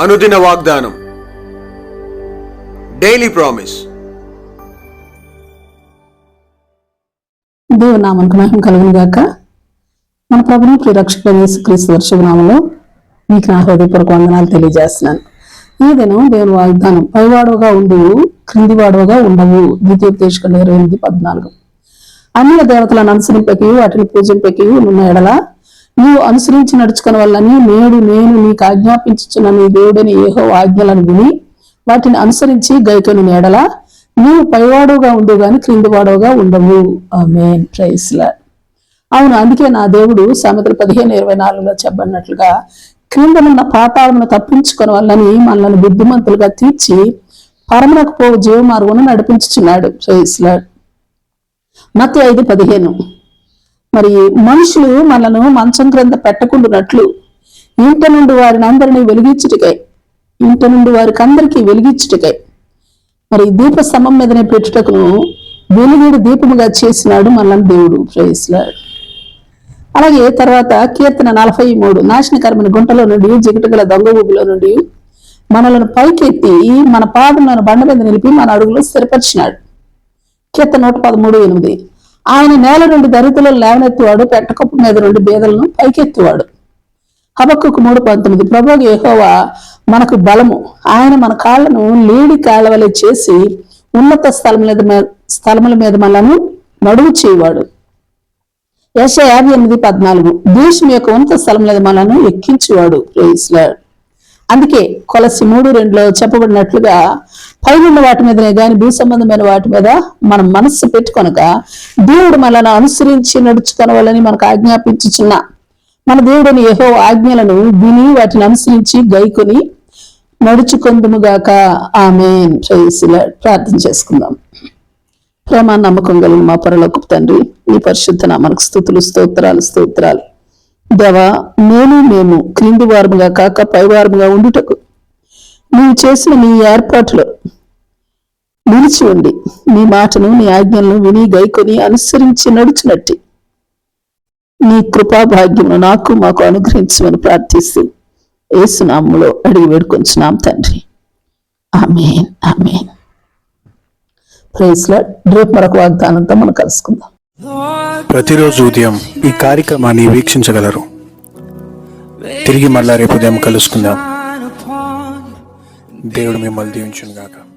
అనుదిన వాగ్దానం. Daily promise దేవుని నామానికి మహిమ కలుగును గాక. మన ప్రభుని ప్రిరక్షకుడు యేసుక్రీస్తు వర్షనామంలో మీకు నా హృదయపూర్వక వందనాలు తెలియజేస్తున్నాను. ఈ దినం దేవుని వాగ్దానం పైవాడవగా ఉండు క్రింది వాడుగా ఉండవు ద్వితీయోపదేశకులు ఇరవై ఎనిమిది పద్నాలుగు. అన్య దేవతలను అనుసరింపకి వాటిని పూజింపకి ఉన్న ఎడల నీవు అనుసరించి నడుచుకున్న వల్లని నేడు నేను నీకు ఆజ్ఞాపించుచున్న నీ దేవుడని ఏహో ఆజ్ఞలను విని వాటిని అనుసరించి గైకొని నేడల నీవు పైవాడోగా ఉండు గాని క్రిందివాడవుగా ఉండవు. ఆమేన్. ప్రైస్ అవును అందుకే నా దేవుడు సామెతలు పదిహేను ఇరవై నాలుగులో చెప్పబడినట్లుగా క్రిందనున్న పాతాలను తప్పించుకుని వల్లని మనల్ని బుద్ధిమంతులుగా తీర్చి పరమలకు పోవు జీవమార్గం నడిపించుచున్నాడు. ప్రైస్ మత ఐదు పదిహేను. మరి మనుషులు మనను మంచం క్రింద పెట్టకుండానట్లు ఇంట నుండి వారిని అందరినీ వెలిగించుటకై ఇంట నుండి వారికి అందరికీ వెలిగించుటకై. మరి దీప స్తంభం మీదనే పెట్టుటకును వెలుగుడు దీపముగా చేసినాడు మనల్ని దేవుడు. ప్రవేశిలాడు అలాగే తర్వాత కీర్తన నలభై మూడు. నాశనకరమైన గుంటలో నుండి జిగటగల దొంగ ఊబిలో నుండి మనలను పైకెత్తి మన పాదములను బండ మీద నిలిపి మన అడుగులో స్థిరపరిచినాడు. కీర్తన నూట పదమూడు ఎనిమిది. ఆయన నేల నుండి దరిద్రులను లేవనెత్తువాడు పెట్టకప్పు మీద నుండి బేదలను పైకెత్తువాడు. హబక్కుకు మూడు పంతొమ్మిది. ప్రభు యహోవా మనకు బలము. ఆయన మన కాళ్ళను లేడి కాళ్ళవలే చేసి ఉన్నత స్థలం మీద స్థలముల మీద మనలను నడువు చేయవాడు. యశ యాభై ఎనిమిది పద్నాలుగు. దేశం యొక్క ఉన్నత స్థలం మీద మనలను ఎక్కించేవాడు. అందుకే కొలసి మూడు రెండులో చెప్పబడినట్లుగా పైనున్న వాటి మీదనే కానీ భూ సంబంధమైన వాటి మీద మనం మనస్సు పెట్టుకొనక దేవుడు మనల్ని అనుసరించి నడుచుకొనవాలని మనకు ఆజ్ఞాపించుచున్న మన దేవుడిని ఏహో ఆజ్ఞలను విని వాటిని అనుసరించి గైకొని నడుచుకుందుముగాక. ఆమె ప్రార్థన చేసుకుందాం. ప్రేమ నమ్మకం కలిగిన మా పరలోకి తండ్రి నీ పరిశుద్ధన మనకు స్థుతులు స్తోత్రాలు స్తోత్రాలు. దేవా నేను మేము క్రింది వారముగా కాక పైవారముగా ఉండుటకు నీవు చేసిన నీ ఏర్పాటులో నిలిచి ఉండి నీ మాటను నీ ఆజ్ఞలను విని గైకొని అనుసరించి నడుచునట్టి. నీ కృపాభాగ్యమును నాకు మాకు అనుగ్రహించమని ప్రార్థిస్తూ ఏసునామంలో అడిగి వేడుకొంచున్నాం తండ్రి. Amen amen. ప్రైస్లో రేపు మరొక వాగ్దానంతో మనం కలుసుకుందాం. ప్రతిరోజు ఉదయం ఈ కార్యక్రమాన్ని వీక్షించగలరు. తిరిగి మళ్ళా రేపు ఉదయం కలుసుకుందాం. దేవుడు మిమ్మల్ని దీవించును గాక